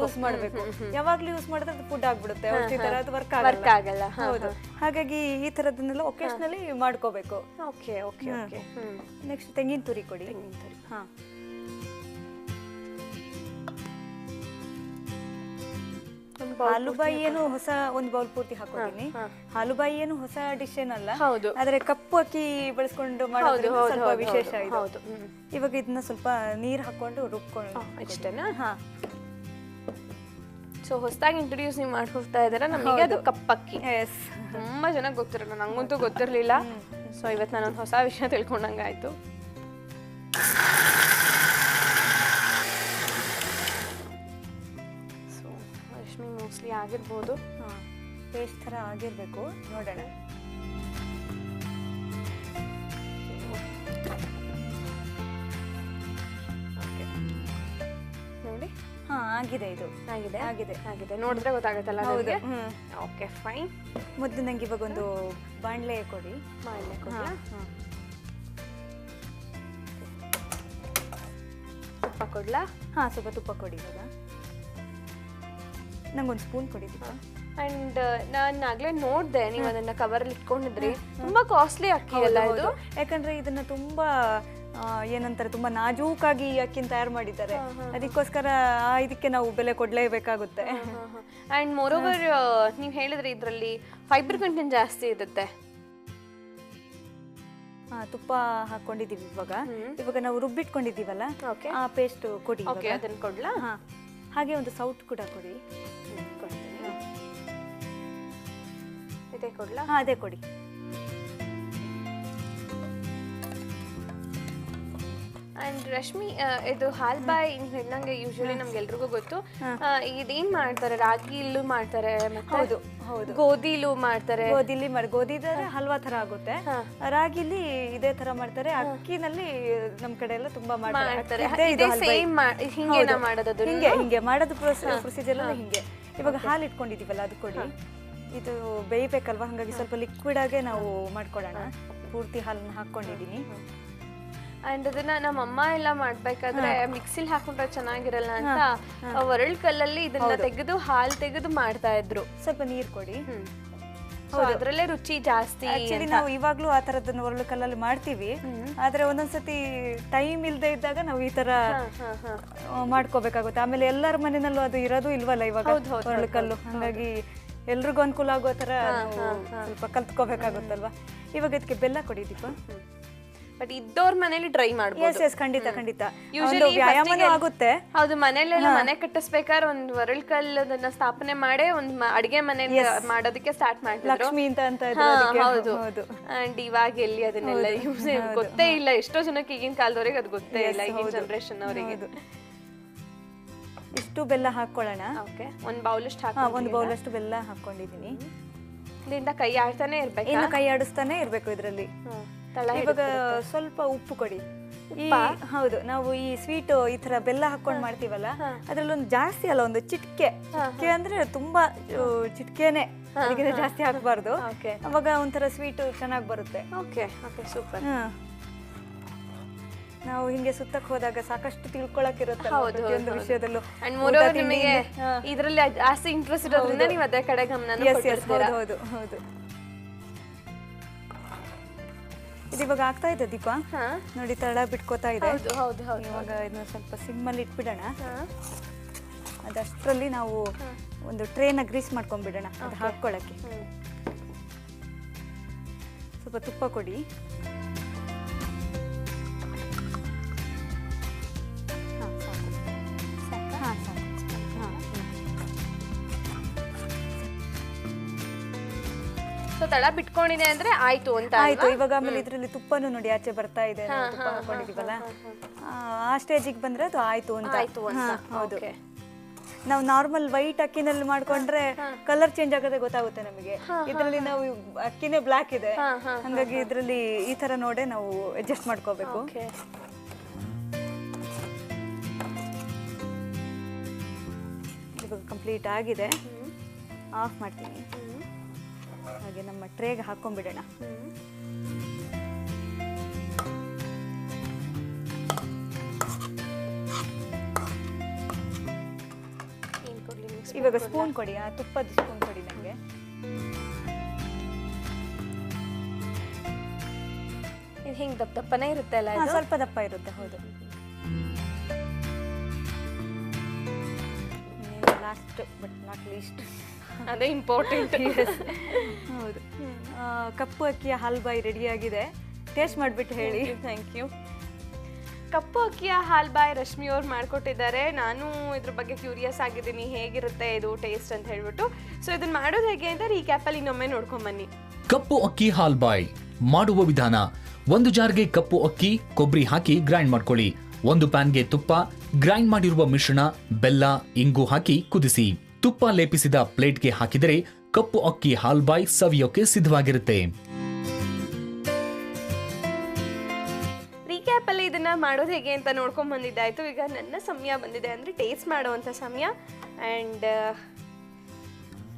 ಯೂಸ್ ಮಾಡಬೇಕು. ಯಾವಾಗ್ಲೂ ಯೂಸ್ ಮಾಡಿದ್ರೆ ಅದು ಫುಡ್ ಆಗ್ಬಿಡುತ್ತೆ. ಔಷಧಿ ತರ ಅದು ವರ್ಕ್
ವರ್ಕ್ ಆಗಲ್ಲ.
ಹೌದು. ಹಾಗಾಗಿ ಈ ತರದನ್ನೆಲ್ಲ ಒಕೇಶನಲಿ ಮಾಡ್ಕೋಬೇಕು.
Okay okay okay.
ನೆಕ್ಸ್ಟ್ ತೆಂಗಿನ ತುರಿ ಕೊಡಿ. ಹಾ. ಹಾಲುಬಾಯಿ ಏನು ಹೊಸ ಒಂದು ಬೌಲ್ ಪೂರ್ತಿ ಹಾಕೋತೀನಿ. ಹಾಲುಬಾಯಿ ಏನು ಹೊಸ ಡಿಶ್ ಏನಲ್ಲ
ಹೌದು.
ಆದ್ರೆ ಕಪ್ಪು ಅಕ್ಕಿ ಬಳಸ್ಕೊಂಡು
ಮಾಡೋದು
ಸ್ವಲ್ಪ ವಿಶೇಷ
ಹೌದು,
ಇವಾಗ ಇದನ್ನ ಸ್ವಲ್ಪ ನೀರ್ ಹಾಕೊಂಡು ರುಬ್ಕೊಂಡು ಹಾ
ಸೊ ಹೊಸದಾಗಿ ಇಂಟ್ರೊಡ್ಯೂಸ್ ನೀವು ಮಾಡ್ಕೊಳ್ತಾ ಇದ್ದೀರಾ? ನಮಗೆ ಅದು ಕಪ್ಪಕ್ಕಿ
ಎಸ್
ತುಂಬಾ ಜನ ಗೊತ್ತಿರಲ್ಲ ನಂಗಂತೂ ಗೊತ್ತಿರಲಿಲ್ಲ. ಸೊ ಇವತ್ತು ನಾನೊಂದು ಹೊಸ ವಿಷಯ ತಿಳ್ಕೊಂಡಂಗಾಯ್ತು. ಆಗಿರ್ಬೋದು.
ಹಾ ಪೇಸ್ಟ್ ಥರ ಆಗಿರಬೇಕು. ನೋಡೋಣ.
ನೋಡಿ.
ಹಾಂ ಆಗಿದೆ ಇದು.
ಆಗಿದೆ?
ಆಗಿದೆ.
ಆಗಿದೆ. ನೋಡಿದ್ರೆ ಗೊತ್ತಾಗುತ್ತಲ್ಲ
ಹೌದು.
ಓಕೆ ಫೈನ್
ಮೊದಲು ನಂಗೆ ಇವಾಗ ಒಂದು ಬಾಣಲೆ ಕೊಡಿ. ಬಾಣಲೆ
ಕೊಡಿ
ಹಾ.
ತುಪ್ಪ ಕೊಡ್ಲಾ?
ಹಾಂ ಸ್ವಲ್ಪ ತುಪ್ಪ ಕೊಡಿ ಇವಾಗ. ನಂಗೊಂದು ಸ್ಪೂನ್ ಕೊಡಿ
ಅಂಡ್ ನಾನು ಆಗ್ಲೇ ನೋಡಿದೆ ನೀವು ಅದನ್ನ ಕವರಲ್ಲಿ ಇಟ್ಕೊಂಡಿದ್ರಿ. ತುಂಬಾ ಕಾಸ್ಟ್ಲಿ ಅಕ್ಕಿ ಅಲ್ಲ ಇದು.
ಯಾಕಂದ್ರೆ ಇದನ್ನ ತುಂಬಾ ಏನಂತಾರೆ ತುಂಬಾ ನಾಜೂಕಾಗಿ ಅಕ್ಕಿನ ತಯಾರು ಮಾಡಿದ್ದಾರೆ. ಅದಕ್ಕೋಸ್ಕರ ಆ ಇದಕ್ಕೆ ನಾವು ಬೆಲೆ ಕೊಡ್ಲೇಬೇಕಾಗುತ್ತೆ.
ಅಂಡ್ ಓವರ್ ನೀವು ಹೇಳಿದ್ರೆ ಇದರಲ್ಲಿ ಫೈಬರ್ ಕಂಟೆಂಟ್ ಜಾಸ್ತಿ ಇರುತ್ತೆ.
ತುಪ್ಪ ಹಾಕೊಂಡಿದೀವಿ ಇವಾಗ. ಇವಾಗ ನಾವು
ರುಬ್ಬಿಟ್ಕೊಂಡಿದ್ದೀವಲ್ಲ.
ಆ ಪೇಸ್ಟ್ ಕೊಡಿ
ಅದನ್ನ ಕೊಡ್ಲಾ?
ಹಾ. ಹಾಗೆ ಒಂದು ಸೌಟ್ ಕೂಡ ಕೊಡಿ.
ಕೊಡ್ತೀನಿ. ಇದೇ ಕೊಡ್ಲಾ?
ಹಾ ಅದೇ ಕೊಡಿ.
ಅಂಡ್ ರಶ್ಮಿ ಆ, ಇದು ಹಾಲ್ಬಾಯ್ ಹೇಳ್ದಂಗೆ ಯೂಶಲಿ ನಮ್ಗೆಲ್ರಿಗೂ ಗೊತ್ತು. ಇದೇನ್ ಮಾಡ್ತಾರೆ? ರಾಗಿ ರಾಗಿಲೂ ಮಾಡ್ತಾರೆ
ಹೌದು ಹೌದು.
ಗೋಧಿಲು ಮಾಡ್ತಾರೆ.
ಗೋಧಿಲಿ ಮಾಡಿ ಗೋಧಿದಾದ್ರೆ ಹಲ್ವಾ ತರ ಆಗುತ್ತೆ. ರಾಗಿಲಿ ಇದೇ ತರ ಮಾಡ್ತಾರೆ. ಅಕ್ಕಿನಲ್ಲಿ ನಮ್ ಕಡೆ ಎಲ್ಲ ತುಂಬಾ ಮಾಡ್ತಾರೆ.
ಮಾಡೋದು?
ಹಿಂಗೆ ಹಿಂಗೆ ಮಾಡೋದು ಪ್ರೊಸೀಜರ್ ಎಲ್ಲ ಹಿಂಗೆ. ಇವಾಗ ಹಾಲು ಇಟ್ಕೊಂಡಿದೀವಲ್ಲ ಅದು ಕೊಡಿ. ಇದು ಬೇಯ್ಬೇಕಲ್ವಾ? ಹಂಗಾಗಿ ಸ್ವಲ್ಪ ಲಿಕ್ವಿಡ್ ಆಗೇ ನಾವು ಮಾಡ್ಕೊಳ್ಳೋಣ ಪೂರ್ತಿ ಹಾಲನ್ನ ಹಾಕೊಂಡಿದೀನಿ.
ಅಂಡ್ ಅದನ್ನ ನಮ್ಮ ಅಮ್ಮ ಎಲ್ಲ ಮಾಡ್ಬೇಕಾದ್ರೆ ಮಿಕ್ಸಿಲ್ ಹಾಕೊಂಡ್ರೆ ಚೆನ್ನಾಗಿರಲ್ಲ ಅಂತ ಒರಳ್ ಕಲ್ಲಲ್ಲಿ ಇದನ್ನ ತೆಗೆದು ಹಾಲ್ ತೆಗೆದು ಮಾಡ್ತಾ ಇದ್ರು.
ಸ್ವಲ್ಪ ನೀರ್ ಕೊಡಿ.
ಅದ್ರಲ್ಲೇ ರುಚಿ ಜಾಸ್ತಿ
ಆಕ್ಚುಲಿ ನಾವು ಇವಾಗ್ಲೂ ಆ ತರದನ್ನ ಒರಳು ಕಲ್ಲಲ್ಲಿ ಮಾಡ್ತೀವಿ. ಆದ್ರೆ ಒಂದೊಂದ್ಸತಿ ಟೈಮ್ ಇಲ್ದೇ ಇದ್ದಾಗ ನಾವು ಈ ತರ ಮಾಡ್ಕೋಬೇಕಾಗುತ್ತೆ. ಆಮೇಲೆ ಎಲ್ಲರ ಮನೆಯಲ್ಲೂ ಅದು ಇರೋದು ಇಲ್ವಲ್ಲ ಇವಾಗ? ಒರಳು ಕಲ್ಲು. ಹಾಗಾಗಿ ಎಲ್ರಿಗೂ ಅನುಕೂಲ ಆಗೋ ತರ ಸ್ವಲ್ಪ ಕಲ್ತ್ಕೋಬೇಕಾಗುತ್ತಲ್ವಾ? ಇವಾಗ ಇದಕ್ಕೆ ಬೆಲ್ಲ ಕೊಡಿ ದೀಪ.
ಬಟ್ ಇದ್ದವ್ರ ಮನೇಲಿ ಟ್ರೈ
ಎಸ್
ಮಾಡ್ಬೋದು
ಎಸ್ ಖಂಡಿತ ಖಂಡಿತ.
ವ್ಯಾಯಾಮ
ಒಂದು ವ್ಯಾಯಾಮನೂ ಆಗುತ್ತೆ.
ಹೌದು ಮನೇಲೆಲ್ಲ ಮನೆ ಕಟ್ಟಿಸ್ಬೇಕಾದ್ರೆ ಒಂದ್ ಒರಳ್ ಕಲ್ಲದನ್ನ ಸ್ಥಾಪನೆ ಮಾಡಿ ಒಂದ್ ಅಡಿಗೆ ಮನೆ ಮಾಡೋದಕ್ಕೆ ಸ್ಟಾರ್ಟ್ ಮಾಡ್ತಿದ್ರು.
ಲಕ್ಷ್ಮಿ ಅಂತ.
ಹೌದು. ಅಂಡ್ ಇವಾಗ ಎಲ್ಲಿ ಅದನ್ನೆಲ್ಲ ಯೂಸ್ ಗೊತ್ತೇ ಇಲ್ಲ ಎಷ್ಟೋ ಜನಕ್ಕೆ ಈಗಿನ ಕಾಲದವರೆಗೆ ಅದು ಗೊತ್ತೇ ಇಲ್ಲ ಈಗಿನ ಜನರೇಷನ್ ಅವರಿಗೆ.
ಇಷ್ಟು ಬೆಲ್ಲ ಹಾಕೊಳ್ಳೋಣ.
ಓಕೆ ಒಂದ್ ಬೌಲಷ್ಟು
ಅಷ್ಟು
ಹಾಕಿ
ಒಂದು ಬೌಲಷ್ಟು ಬೆಲ್ಲ ಹಾಕೊಂಡಿದೀನಿ
ಇದರಿಂದ ಕೈ ಆಡ್ತಾನೆ ಇರ್ಬೇಕು?
ಇನ್ನು ಕೈ ಆಡಿಸ್ತಾನೆ ಇರ್ಬೇಕು ಇದರಲ್ಲಿ. ಇವಾಗ ಸ್ವಲ್ಪ ಉಪ್ಪು ಕೊಡಿ. ಹೌದು ನಾವು ಈ ಸ್ವೀಟ್ ಈ ತರ ಬೆಲ್ಲ ಹಾಕೊಂಡು ಮಾಡ್ತೀವಲ್ಲ ಅದ್ರಲ್ಲಿ ಒಂದು ಜಾಸ್ತಿ ಅಲ್ಲ ಒಂದು ಚಿಟ್ಕೆ. ಚಿಟ್ಕೆ ಅಂದ್ರೆ ತುಂಬಾ ಚಿಟ್ಕೆನೆ. ಅದಕ್ಕಿಂತ ಜಾಸ್ತಿ ಹಾಕಬಾರ್ದು. ಅವಾಗ ಒಂಥರ ಸ್ವೀಟ್ ಚೆನ್ನಾಗಿ ಬರುತ್ತೆ.
Okay okay super.
ನಾವು ಹಿಂಗೆ ಸುತ್ತಕ್ಕೆ ಹೋದಾಗ ಸಾಕಷ್ಟು ತಿಳ್ಕೊಳಕ್ ಇರುತ್ತೆ
ಒಂದು
ಪ್ರತಿಯೊಂದು ವಿಷಯದಲ್ಲೂ.
ಅಂಡ್ ನಿಮಗೆ ಇದರಲ್ಲಿ ಜಾಸ್ತಿ ಇಂಟ್ರೆಸ್ಟ್ ಇರೋದ್ರಿಂದ ನೀವು ಅದೇ ಕಡೆ ಗಮನ
ಹೌದು ಹೌದು. ಇದು ಇವಾಗ ಆಗ್ತಾ ಇದೆ ದೀಪ. ನೋಡಿ ತಳ ಬಿಟ್ಕೋತಾ ಇದೆ. ಇವಾಗ ಇದನ್ನ ಸ್ವಲ್ಪ ಸಿಮ್ಮಲ್ಲಿ ಇಟ್ಬಿಡೋಣ. ಅದಷ್ಟರಲ್ಲಿ ನಾವು ಒಂದು ಟ್ರೇನ ಗ್ರೀಸ್ ಮಾಡ್ಕೊಂಡ್ಬಿಡೋಣ ಅದು ಹಾಕ್ಕೊಳ್ಳೋಕ್ಕೆ. ಸ್ವಲ್ಪ ತುಪ್ಪ ಕೊಡಿ.
ತಳ ಬಿಟ್ಕೊಂಡಿದೆ ಅಂದ್ರೆ ಆಯ್ತು ಅಂತ
ಆಯ್ತು ಇವಾಗ ಆಮೇಲೆ ಇದ್ರಲ್ಲಿ ತುಪ್ಪನೂ ನೋಡಿ ಆಚೆ ಬರ್ತಾ ಇದೆ ತುಪ್ಪ ಆ ಸ್ಟೇಜಿಗೆ ಬಂದ್ರೆ ಅದು ಆಯ್ತು ಅಂತ.
ಆಯ್ತು
ಹೌದು. ನಾವು ನಾರ್ಮಲ್ ವೈಟ್ ಅಕ್ಕಿನಲ್ಲಿ ಮಾಡ್ಕೊಂಡ್ರೆ ಕಲರ್ ಚೇಂಜ್ ಆಗೋದೇ ಗೊತ್ತಾಗುತ್ತೆ ನಮಗೆ. ಇದರಲ್ಲಿ ನಾವು ಅಕ್ಕಿನೇ ಬ್ಲಾಕ್ ಇದೆ. ಹಂಗಾಗಿ ಇದರಲ್ಲಿ ಈ ತರ ನೋಡೆ ನಾವು ಅಡ್ಜಸ್ಟ್ ಮಾಡ್ಕೋಬೇಕು. ಇವಾಗ ಕಂಪ್ಲೀಟ್ ಆಗಿದೆ. ಆಫ್ ಮಾಡ್ತೀನಿ. ಹಾಗೆ ನಮ್ಮ ಟ್ರೇಗೆ ಹಾಕೊಂಡ್ಬಿಡೋಣ. ಇವಾಗ ಸ್ಪೂನ್ ಕೊಡಿ ಆ ತುಪ್ಪದ ಸ್ಪೂನ್ ಕೊಡಿ ನನಗೆ
ಇದು ಹಿಂಗ್ ದಪ್ಪ ದಪ್ಪನೇ ಇರುತ್ತೆ ಅಲ್ಲ?
ಸ್ವಲ್ಪ ದಪ್ಪ ಇರುತ್ತೆ ಹೌದು. ಲಾಸ್ಟ್ ಬಟ್ ನಾಟ್ ಲೀಸ್ಟ್
ಅದೇ ಇಂಪಾರ್ಟೆಂಟ್
ಹೌದು. ಕಪ್ಪು ಅಕ್ಕಿಯ ರೆಡಿ ರೆಡಿಯಾಗಿದೆ ಟೇಸ್ಟ್ ಮಾಡಿಬಿಟ್ಟು ಹೇಳಿ.
ಥ್ಯಾಂಕ್ ಯು ಕಪ್ಪು ಅಕ್ಕಿಯ ಹಾಲ್ಬಾಯ್ ರಶ್ಮಿ ಅವ್ರು ಮಾಡಿಕೊಟ್ಟಿದ್ದಾರೆ. ನಾನು ಇದ್ರ ಬಗ್ಗೆ ಕ್ಯೂರಿಯಸ್ ಆಗಿದ್ದೀನಿ. ಹೇಗಿರುತ್ತೆ ಇದು ಟೇಸ್ಟ್ ಅಂತ ಹೇಳ್ಬಿಟ್ಟು. ಸೊ ಇದನ್ನ ಮಾಡೋದು ಹೇಗೆ ಅಂತ ರೀಕ್ಯಾಪಲ್ಲಿ ಇನ್ನೊಮ್ಮೆ ನೋಡ್ಕೊಂಬನ್ನಿ
ಕಪ್ಪು ಅಕ್ಕಿ ಹಾಲ್ ಬಾಯ್. ಮಾಡುವ ವಿಧಾನ ಒಂದು ಜಾರ್ಗೆ ಕಪ್ಪು ಅಕ್ಕಿ ಕೊಬ್ಬರಿ ಹಾಕಿ ಗ್ರೈಂಡ್ ಮಾಡ್ಕೊಳ್ಳಿ. ಒಂದು ಪ್ಯಾನ್ಗೆ ತುಪ್ಪ ಗ್ರೈಂಡ್ ಮಾಡಿರುವ ಮಿಶ್ರಣ ಬೆಲ್ಲ ಇಂಗು ಹಾಕಿ ಕುದಿಸಿ. ತುಪ್ಪ ಲೇಪಿಸಿದ ಪ್ಲೇಟ್ಗೆ ಹಾಕಿದರೆ ಕಪ್ಪು ಅಕ್ಕಿ ಹಾಲ್ಬಾಯ್ ಸವಿಯೋಕೆ ಸಿದ್ಧವಾಗಿರುತ್ತೆ.
ಇದನ್ನ ಮಾಡೋದು ಹೇಗೆ ಅಂತ ನೋಡ್ಕೊಂಡ್ ಬಂದಿದ್ದಾಯ್ತು. ಈಗ ನನ್ನ ಸಮಯ ಬಂದಿದೆ ಅಂದ್ರೆ ಟೇಸ್ಟ್ ಮಾಡುವಂಥ ಸಮಯ. ಆ್ಯಂಡ್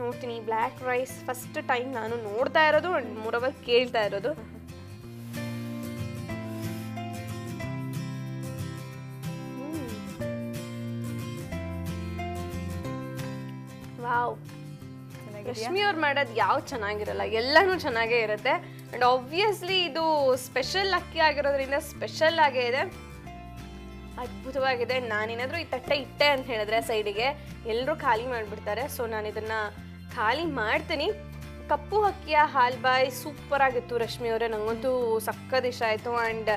ನೋಡ್ತೀನಿ ಬ್ಲ್ಯಾಕ್ ರೈಸ್ ಫಸ್ಟ್ ಟೈಮ್ ನಾನು ನೋಡ್ತಾ ಇರೋದು ಆ್ಯಂಡ್ ಮೂರವರ್ ಕೇಳ್ತಾ ಇರೋದು. ವಾವ್. ರಶ್ಮಿ ಅವ್ರು ಮಾಡೋದು ಯಾವ್ದು ಚೆನ್ನಾಗಿರಲ್ಲ ಎಲ್ಲನೂ ಚೆನ್ನಾಗೇ ಇರುತ್ತೆ. ಅಂಡ್ ಆಬ್ವಿಯಸ್ಲಿ ಇದು ಸ್ಪೆಷಲ್ ಅಕ್ಕಿ ಆಗಿರೋದ್ರಿಂದ ಸ್ಪೆಷಲ್ ಆಗೇ ಇದೆ. ಅದ್ಭುತವಾಗಿದೆ. ನಾನೇನಾದರೂ ಈ ತಟ್ಟೆ ಇಟ್ಟೆ ಅಂತ ಹೇಳಿದ್ರೆ ಸೈಡಿಗೆ ಎಲ್ಲರೂ ಖಾಲಿ ಮಾಡಿಬಿಡ್ತಾರೆ. ಸೊ ನಾನು ಇದನ್ನ ಖಾಲಿ ಮಾಡ್ತೀನಿ. ಕಪ್ಪು ಅಕ್ಕಿಯ ಹಾಲ್ಬಾಯ್ ಸೂಪರ್ ಆಗಿತ್ತು ರಶ್ಮಿ ಅವರೇ. ನನಗಂತೂ ಸಕ್ಕತ್ ಇಷ್ಟ ಆಯಿತು. ಆ್ಯಂಡ್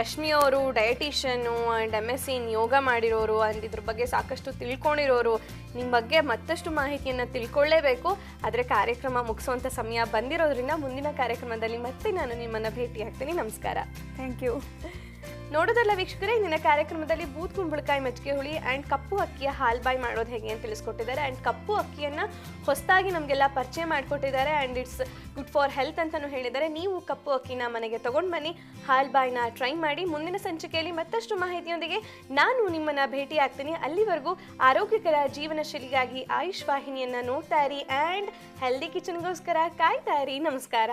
ರಶ್ಮಿ ಅವರು dietitian and M S yoga ಮಾಡಿರೋರು ಆ್ಯಂಡ್ ಇದ್ರ ಬಗ್ಗೆ ಸಾಕಷ್ಟು ತಿಳ್ಕೊಂಡಿರೋರು ನಿಮ್ಮ ಬಗ್ಗೆ ಮತ್ತಷ್ಟು ಮಾಹಿತಿಯನ್ನು ತಿಳ್ಕೊಳ್ಳೇಬೇಕು. ಆದರೆ ಕಾರ್ಯಕ್ರಮ ಮುಗಿಸುವಂಥ ಸಮಯ ಬಂದಿರೋದ್ರಿಂದ ಮುಂದಿನ ಕಾರ್ಯಕ್ರಮದಲ್ಲಿ ಮತ್ತೆ ನಾನು ನಿಮ್ಮನ್ನು ಭೇಟಿ ಆಗ್ತೀನಿ ನಮಸ್ಕಾರ.
ಥ್ಯಾಂಕ್ ಯು
ನೋಡೋದಲ್ಲ ವೀಕ್ಷಕರೇ, ಇಂದಿನ ಕಾರ್ಯಕ್ರಮದಲ್ಲಿ ಬೂತ್ ಕುಂಬಳಕಾಯಿ ಮಜ್ಜಿಗೆ ಹುಳಿ ಆ್ಯಂಡ್ ಕಪ್ಪು ಅಕ್ಕಿಯ ಹಾಲ್ಬಾಯ್ ಮಾಡೋದು ಹೇಗೆ ಅಂತ ತಿಳಿಸ್ಕೊಟ್ಟಿದ್ದಾರೆ. ಆ್ಯಂಡ್ ಕಪ್ಪು ಅಕ್ಕಿಯನ್ನು ಹೊಸದಾಗಿ ನಮಗೆಲ್ಲ ಪರಿಚಯ ಮಾಡಿಕೊಟ್ಟಿದ್ದಾರೆ and it's good for health ಅಂತಲೂ ಹೇಳಿದ್ದಾರೆ. ನೀವು ಕಪ್ಪು ಅಕ್ಕಿನ ಮನೆಗೆ ತೊಗೊಂಡು ಬನ್ನಿ ಹಾಲ್ಬಾಯ್ನ ಟ್ರೈ ಮಾಡಿ. ಮುಂದಿನ ಸಂಚಿಕೆಯಲ್ಲಿ ಮತ್ತಷ್ಟು ಮಾಹಿತಿಯೊಂದಿಗೆ ನಾನು ನಿಮ್ಮನ್ನು ಭೇಟಿ ಆಗ್ತೀನಿ ಅಲ್ಲಿವರೆಗೂ ಆರೋಗ್ಯಕರ ಜೀವನ ಶೈಲಿಗಾಗಿ ಆಯುಷ್ ವಾಹಿನಿಯನ್ನು ನೋಡ್ತಾ ಇರಿ ಆ್ಯಂಡ್ ಹೆಲ್ದಿ ಕಿಚನ್ಗೋಸ್ಕರ ಕಾಯ್ತಾ ಇರಿ. ನಮಸ್ಕಾರ.